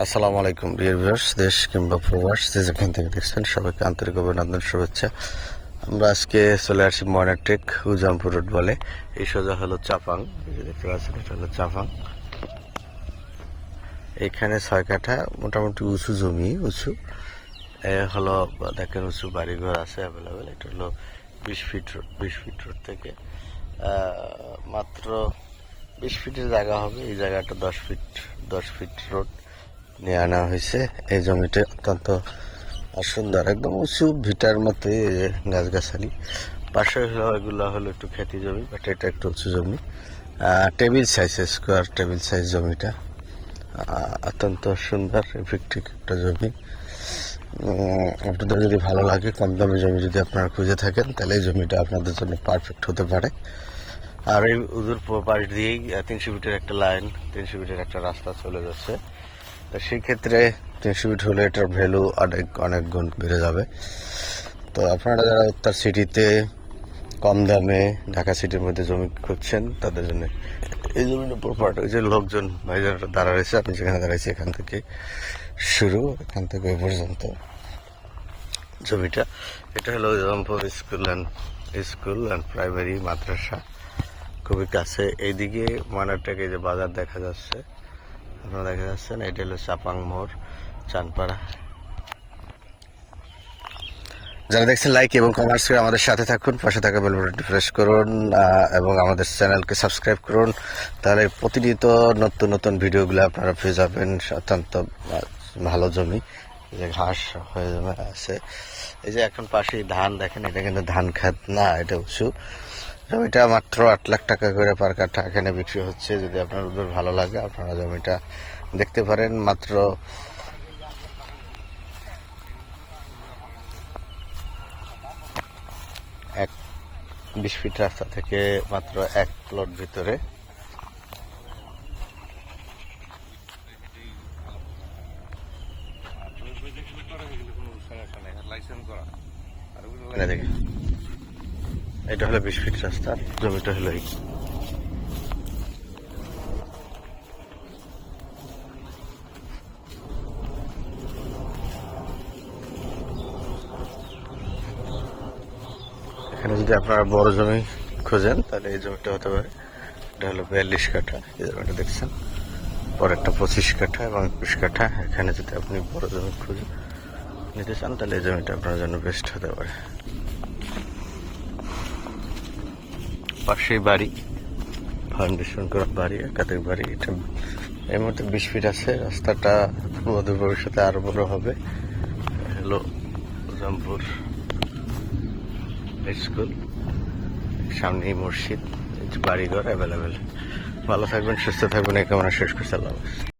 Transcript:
আসসালামু আলাইকুম dear viewers দেশ কিংবা প্রবাস, যে যেখান থেকে দেখছেন, সবাইকে আন্তরিক অভিনন্দন, শুভেচ্ছা। আমরা আজকে চলে আসি ময়নাটেক উজামপুর রোড বলে। এই সোজা হলো চাপাং দেখতে পাচ্ছেন, এটা হলো চাপাং। এখানে ছয় কাঠা, মোটামুটি উঁচু জমি, উঁচু। এ হলো, দেখেন উঁচু বাড়িঘর আছে অ্যাভেলেবেল এটা হলো বিশ ফিট রোড বিশ ফিট রোড থেকে। মাত্র বিশ ফিটের জায়গা হবে, এই জায়গাটা দশ ফিট দশ ফিট রোড নিয়ে আনা হয়েছে। এই জমিটা অত্যন্ত সুন্দর, একদম উঁচু ভিটার মতো গাছগাছালি। পাশে হলো, এগুলো হলো একটু খেতি জমি বাট এটা একটু উঁচু জমি। Table size square table size জমিটা। অত্যন্ত সুন্দর ইফেক্টিভ একটা জমি। আপনাদের যদি ভালো লাগে, কম দামি জমি যদি আপনারা খুঁজে থাকেন, তাহলে এই জমিটা আপনাদের জন্য পারফেক্ট হতে পারে। আর এই উদুর পাশ দিয়েই তিনশো ফিটের একটা লাইন তিনশো ফিটের একটা রাস্তা চলে যাচ্ছে। তো সেই ক্ষেত্রে তিনশো ফিট হলে এটার ভ্যালু অনেক অনেক গুণ বেড়ে যাবে। তো আপনারা যারা উত্তর সিটিতে কম দামে ঢাকা সিটির মধ্যে জমি খুঁজছেন, তাদের জন্য এই জমির উপর পাট ওই যে লোকজন ভাইজানরা দাঁড়া রয়েছে, আপনি যেখানে দাঁড়াইছি এখান থেকে শুরু, এখান থেকে ওই পর্যন্ত জমিটা। এটা হলো Rampur school and school and primary মাদ্রাসা, খুবই কাছে। এইদিকে মানারটাকে যে বাজার দেখা যাচ্ছে। আপনারা দেখা যাচ্ছেন এটা হলো চাপাং মোড়, চানপাড়া। যারা দেখছেন লাইক এবং কমেন্টস করে আমাদের সাথে থাকুন, পাশে থাকা বেল বাটনটি প্রেস করুন এবং আমাদের চ্যানেলকে সাবস্ক্রাইব করুন। তাহলে প্রতিনিয়ত নতুন নতুন ভিডিওগুলো আপনারা পেয়ে যাবেন, অত্যন্ত ভালো জমি। যে ঘাস হয়ে আছে। এই যে এখন পাশেই ধান, দেখেন, এটা কিন্তু ধান খাত না, এটা উঁচু। জমিটা মাত্র আট লাখ টাকা করে পার কাঠা এখানে বিক্রি হচ্ছে। যদি আপনার ওদের ভালো লাগে আপনারা জমিটা দেখতে পারেন। মাত্র এক বিশ ফিট রাস্তা থেকে মাত্র এক প্লট ভিতরে। এখানে দেখে এটা হলো বিশ ফিট রাস্তা, জমিটা হলো এখানে যদি আপনারা বড় জমি খোঁজেন, তাহলে এই জমিটা হতে পারে। এটা হলো বিয়াল্লিশ কাঠা, এই জমিটা দেখছেন। পরেরটা পঁচিশ কাঠা এবং একুশ কাঠা। এখানে যদি আপনি বড় জমি খুঁজে নিতে চান, তাহলে এই জমিটা আপনার জন্য বেস্ট হতে পারে। পাশেই বাড়ি ফাউন্ডেশন করা বাড়ি, একাধিক বাড়ি। এটা এর মধ্যে বিশ ফিট আছে, রাস্তাটা মধ্যে ভবিষ্যতে আরও বড় হবে। হ্যালো উজামপুর স্কুল সামনেই মসজিদ বাড়িঘর অ্যাভেলেবেল ভালো থাকবেন, সুস্থ থাকবেন, এই কামনা শেষ করছি, আল্লাহ।